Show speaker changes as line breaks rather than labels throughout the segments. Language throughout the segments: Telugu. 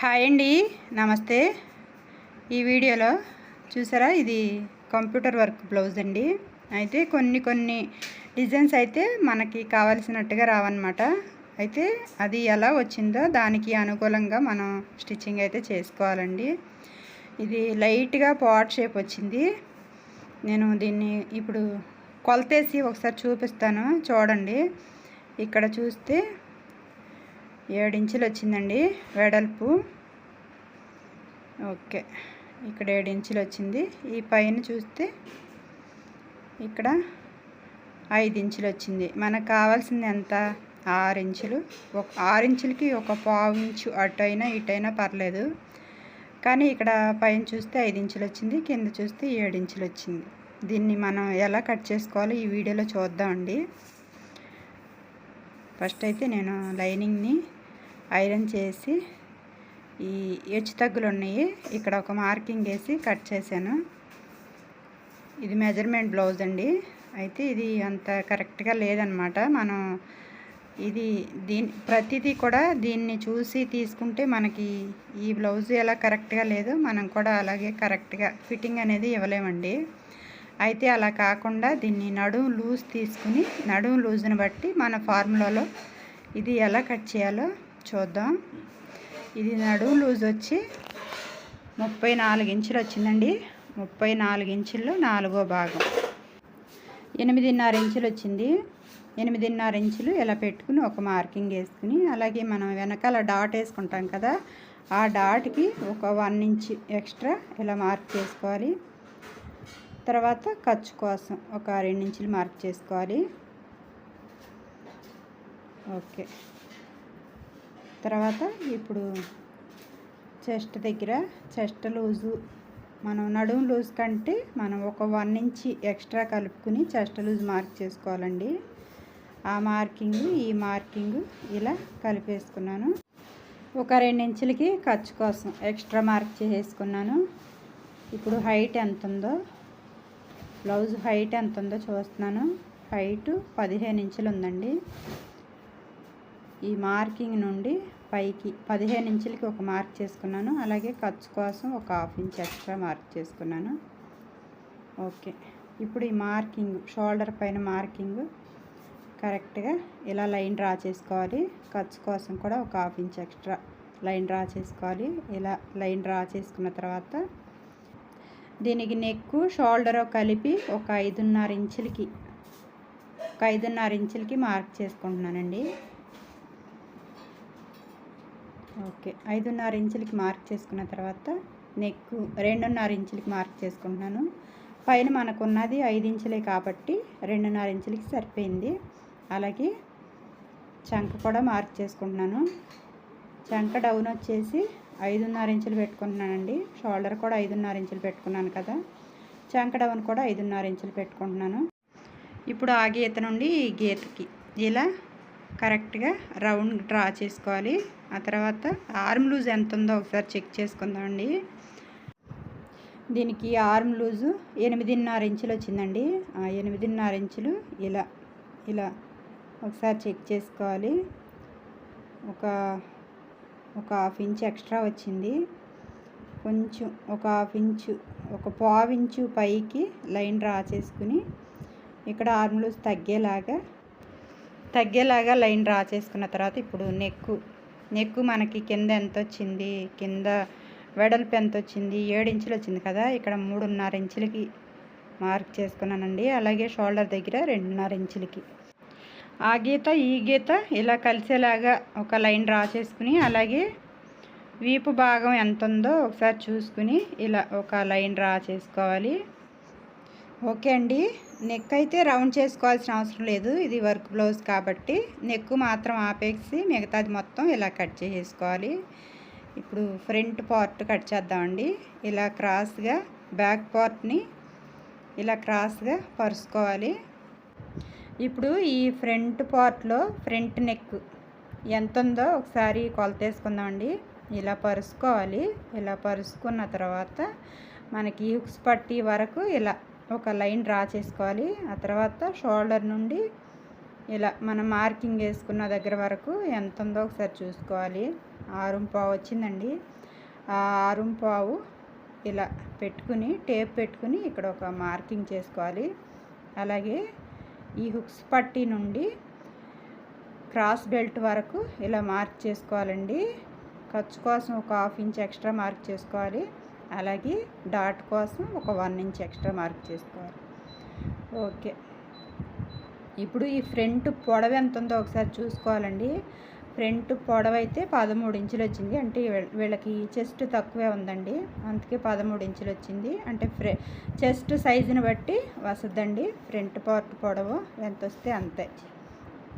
హాయ్ అండి నమస్తే. ఈ వీడియోలో చూసారా ఇది కంప్యూటర్ వర్క్ బ్లౌజ్ అండి. అయితే కొన్ని కొన్ని డిజైన్స్ అయితే మనకి కావలసినట్టుగా రావన్నమాట. అయితే అది ఎలా వచ్చిందో దానికి అనుకూలంగా మనం స్టిచ్చింగ్ అయితే చేసుకోవాలండి. ఇది లైట్గా పాట్ షేప్ వచ్చింది. నేను దీన్ని ఇప్పుడు కొలతేసి ఒకసారి చూపిస్తాను. చూడండి. ఇక్కడ చూస్తే ఏడించులు వచ్చిందండి వెడల్పు. ఓకే. ఇక్కడ ఏడించులు వచ్చింది. ఈ పైన చూస్తే ఇక్కడ ఐదు ఇంచులు వచ్చింది. మనకు కావాల్సింది ఎంత? ఆరు ఇంచులు. ఒక ఆరు ఇంచులకి ఒక పావు ఇంచు అటు అయినా ఇటైనా పర్లేదు. కానీ ఇక్కడ పైన చూస్తే ఐదు ఇంచులు వచ్చింది. కింద చూస్తే ఏడు ఇంచులు వచ్చింది. దీన్ని మనం ఎలా కట్ చేసుకోవాలో ఈ వీడియోలో చూద్దామండి. ఫస్ట్ అయితే నేను లైనింగ్ని ఐరన్ చేసి ఈ హెచ్చు తగ్గులు ఉన్నాయి. ఇక్కడ ఒక మార్కింగ్ వేసి కట్ చేశాను. ఇది మెజర్మెంట్ బ్లౌజ్ అండి. అయితే ఇది అంత కరెక్ట్గా లేదనమాట. మనం ఇది దీని ప్రతిదీ కూడా దీన్ని చూసి తీసుకుంటే మనకి ఈ బ్లౌజ్ ఎలా కరెక్ట్గా లేదు మనం కూడా అలాగే కరెక్ట్గా ఫిట్టింగ్ అనేది ఇవ్వలేమండి. అయితే అలా కాకుండా దీన్ని నడుము లూజ్ తీసుకుని నడుము లూజ్ని బట్టి మన ఫార్ములాలో ఇది ఎలా కట్ చేయాలో చూద్దాం. ఇది నడువు లూజ్ వచ్చి ముప్పై నాలుగు ఇంచులు వచ్చిందండి. ముప్పై నాలుగు ఇంచుల్లో నాలుగో భాగం. ఎనిమిదిన్నర ఇంచులు వచ్చింది. ఎనిమిదిన్నర ఇంచులు ఇలా పెట్టుకుని ఒక మార్కింగ్ వేసుకుని అలాగే మనం వెనకాల డాట్ వేసుకుంటాం కదా ఆ డాట్కి ఒక వన్ ఇంచ్ ఎక్స్ట్రా ఇలా మార్క్ చేసుకోవాలి. తర్వాత ఖర్చు కోసం ఒక రెండు ఇంచులు మార్క్ చేసుకోవాలి. ఓకే. తర్వాత ఇప్పుడు చెస్ట్ దగ్గర చెస్ట్ లూజు. మనం నడుము లూజ్ కంటే మనం ఒక వన్ ఇంచ్ ఎక్స్ట్రా కలుపుకుని చెస్ట్ లూజ్ మార్క్ చేసుకోవాలండి. ఆ మార్కింగ్ ఈ మార్కింగ్ ఇలా కలిపేసుకున్నాను. ఒక రెండు ఇంచులకి ఖర్చు కోసం ఎక్స్ట్రా మార్క్ చేసేసుకున్నాను. ఇప్పుడు హైట్ ఎంత ఉందో బ్లౌజ్ హైట్ ఎంత ఉందో చూస్తున్నాను. హైట్ పదిహేను ఇంచులు ఉందండి. ఈ మార్కింగ్ నుండి పైకి పదిహేను ఇంచులకి ఒక మార్క్ చేసుకున్నాను. అలాగే ఖర్చు కోసం ఒక హాఫ్ ఇంచ్ ఎక్స్ట్రా మార్క్ చేసుకున్నాను. ఓకే. ఇప్పుడు ఈ మార్కింగ్ షోల్డర్ పైన మార్కింగ్ కరెక్ట్గా ఇలా లైన్ డ్రా చేసుకోవాలి? ఖర్చు కోసం కూడా ఒక half inch extra line draw చేసుకోవాలి. ఇలా లైన్ డ్రా చేసుకున్న తర్వాత దీనికి నెక్కు షోల్డర్ కలిపి ఒక ఐదున్నర ఇంచులకి ఒక ఐదున్నర ఇంచులకి మార్క్ చేసుకుంటున్నానండి. ఓకే. ఐదున్నర ఇంచులకి మార్క్ చేసుకున్న తర్వాత నెక్ రెండున్నర ఇంచులకి మార్క్ చేసుకుంటున్నాను. పైన మనకున్నది ఐదు ఇంచులే కాబట్టి రెండున్నర ఇంచులకి సరిపోయింది. అలాగే చంక కూడా మార్క్ చేసుకుంటున్నాను. చంక డౌన్ వచ్చేసి ఐదున్నర ఇంచులు పెట్టుకుంటున్నానండి. షోల్డర్ కూడా ఐదున్నర ఇంచులు పెట్టుకున్నాను కదా. చంక డౌన్ కూడా ఐదున్నర ఇంచులు పెట్టుకుంటున్నాను. ఇప్పుడు ఆ గీత నుండి ఈ గీతకి ఇలా కరెక్ట్గా రౌండ్ డ్రా చేసుకోవాలి. ఆ తర్వాత ఆర్మ్ లూజ్ ఎంత ఉందో ఒకసారి చెక్ చేసుకుందామండి. దీనికి ఆర్మ్ లూజు ఎనిమిదిన్నర ఇంచులు వచ్చిందండి. ఆ ఎనిమిదిన్నర ఇంచులు ఇలా ఇలా ఒకసారి చెక్ చేసుకోవాలి. ఒక ఒక హాఫ్ ఇంచ్ ఎక్స్ట్రా వచ్చింది. కొంచెం ఒక హాఫ్ ఇంచు ఒక పావు ఇంచు పైకి లైన్ డ్రా చేసుకుని ఇక్కడ ఆర్మ్ లూజ్ తగ్గేలాగా తగ్గేలాగా లైన్ డ్రా చేసుకున్న తర్వాత ఇప్పుడు నెక్కు నెక్కు మనకి కింద ఎంత వచ్చింది కింద వెడల్పు ఎంత వచ్చింది ఏడు ఇంచులు వచ్చింది కదా? ఇక్కడ మూడున్నర ఇంచులకి మార్క్ చేసుకున్నానండి. అలాగే షోల్డర్ దగ్గర రెండున్నర ఇంచులకి. ఆ గీత ఈ గీత ఇలా కలిసేలాగా ఒక లైన్ డ్రా చేసుకుని అలాగే వీపు భాగం ఎంత ఉందో ఒకసారి చూసుకుని ఇలా ఒక లైన్ డ్రా చేసుకోవాలి. ఓకే అండి. నెక్ అయితే రౌండ్ చేసుకోవాల్సిన అవసరం లేదు. ఇది వర్క్ బ్లౌజ్ కాబట్టి నెక్ మాత్రం ఆపేసి మిగతాది మొత్తం ఇలా కట్ చేసేసుకోవాలి. ఇప్పుడు ఫ్రంట్ పార్ట్ కట్ చేద్దామండి. ఇలా క్రాస్గా బ్యాక్ పార్ట్ని ఇలా క్రాస్గా పరుచుకోవాలి ఇప్పుడు ఈ ఫ్రంట్ పార్ట్లో ఫ్రంట్ నెక్ ఎంత ఉందో ఒకసారి కొలతేసుకుందామండి ఇలా పరుచుకోవాలి ఇలా పరుచుకున్న తర్వాత మనకి హుక్స్ పట్టి వరకు ఇలా ఒక లైన్ డ్రా చేసుకోవాలి. ఆ తర్వాత షోల్డర్ నుండి ఇలా మనం మార్కింగ్ వేసుకున్న దగ్గర వరకు ఎంత ఉందో ఒకసారి చూసుకోవాలి. ఆరుం పావు వచ్చిందండి. ఆ ఆరుం పావు ఇలా పెట్టుకుని టేప్ పెట్టుకుని ఇక్కడ ఒక మార్కింగ్ చేసుకోవాలి. అలాగే ఈ హుక్స్ పట్టి నుండి క్రాస్ బెల్ట్ వరకు ఇలా మార్క్ చేసుకోవాలండి. ఖర్చు కోసం ఒక హాఫ్ ఇంచ్ ఎక్స్ట్రా మార్క్ చేసుకోవాలి. అలాగే డాట్ కోసం ఒక వన్ ఇంచ్ ఎక్స్ట్రా మార్క్ చేసుకోవాలి. ఓకే. ఇప్పుడు ఈ ఫ్రంట్ పొడవు ఎంత ఉందో ఒకసారి చూసుకోవాలండి. ఫ్రంట్ పొడవు అయితే పదమూడు ఇంచులు వచ్చింది. అంటే వీళ్ళకి చెస్ట్ తక్కువే ఉందండి. అందుకే పదమూడు ఇంచులు వచ్చింది. అంటే ఫ్రె చెస్ట్ సైజుని బట్టి వస్తుందండి. ఫ్రంట్ పార్ట్ పొడవు ఎంత వస్తే అంతే.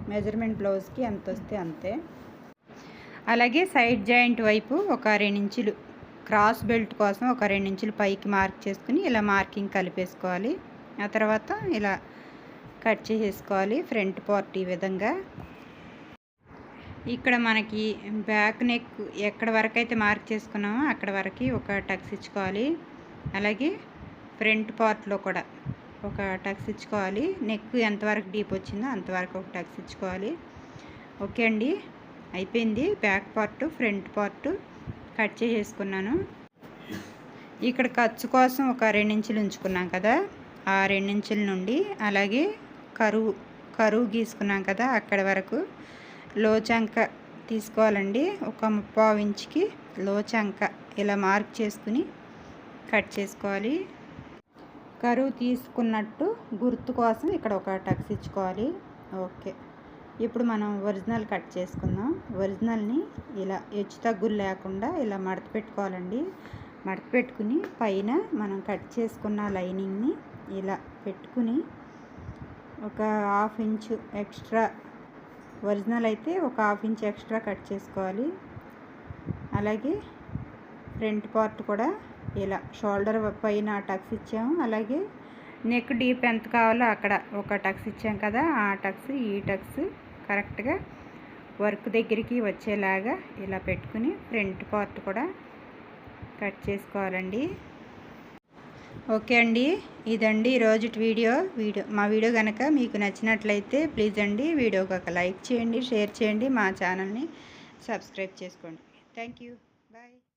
మెజర్మెంట్ బ్లౌజ్కి ఎంత వస్తే అంతే. అలాగే సైడ్ జాయింట్ వైపు ఒక ఇంచులు. క్రాస్ బెల్ట్ కోసం ఒక రెండు ఇంచులు పైకి మార్క్ చేసుకుని ఇలా మార్కింగ్ కలిపేసుకోవాలి. ఆ తర్వాత ఇలా కట్ చేసేసుకోవాలి ఫ్రంట్ పార్ట్ ఈ విధంగా. ఇక్కడ మనకి బ్యాక్ నెక్ ఎక్కడ వరకు అయితే మార్క్ చేసుకున్నామో అక్కడ వరకు ఒక టక్స్ ఇచ్చుకోవాలి. అలాగే ఫ్రంట్ పార్ట్లో కూడా ఒక టక్స్ ఇచ్చుకోవాలి. నెక్ ఎంతవరకు డీప్ వచ్చిందో అంతవరకు ఒక టక్స్ ఇచ్చుకోవాలి. ఓకే అండి. అయిపోయింది. Back part front part. Cut చేసేసుకున్నాను. ఇక్కడ ఖర్చు కోసం ఒక రెండించులు ఉంచుకున్నాం కదా. ఆ రెండించుల నుండి అలాగే కరువు కరువు గీసుకున్నాం కదా అక్కడ వరకు. లోచంక తీసుకోవాలండి. ఒక ముప్పావు ఇంచుకి లోచంక ఇలా మార్క్ చేసుకుని కట్ చేసుకోవాలి. కరువు తీసుకున్నట్టు గుర్తు కోసం ఇక్కడ ఒక టక్స్ ఇచ్చుకోవాలి. ఓకే. ఇప్పుడు మనం ఒరిజినల్ కట్ చేసుకుందాం. ఒరిజినల్ని ఇలా హెచ్చు తగ్గులు లేకుండా ఇలా మడత పెట్టుకోవాలండి. మడత పెట్టుకుని పైన మనం కట్ చేసుకున్న లైనింగ్ని ఇలా పెట్టుకుని ఒక హాఫ్ ఇంచు ఎక్స్ట్రా ఒరిజినల్ అయితే ఒక హాఫ్ ఇంచ్ ఎక్స్ట్రా కట్ చేసుకోవాలి. అలాగే ఫ్రంట్ పార్ట్ కూడా ఇలా షోల్డర్ పైన టక్స్ ఇచ్చాము. అలాగే నెక్ డీప్ ఎంత కావాలో అక్కడ ఒక టక్స్ ఇచ్చాం కదా ఆ టక్స్ ఈ టక్స్ కరెక్ట్గా వర్క్ దగ్గరికి వచ్చేలాగా ఇలా పెట్టుకుని ఫ్రంట్ పార్ట్ కూడా కట్ చేసుకోవాలండి. ఓకే అండి ఇదండి ఈరోజు వీడియో. వీడియో మా వీడియో కనుక మీకు నచ్చినట్లయితే ప్లీజ్ అండి వీడియోకి ఒక లైక్ చేయండి షేర్ చేయండి మా ఛానల్ని సబ్స్క్రైబ్ చేసుకోండి. Thank you. బాయ్.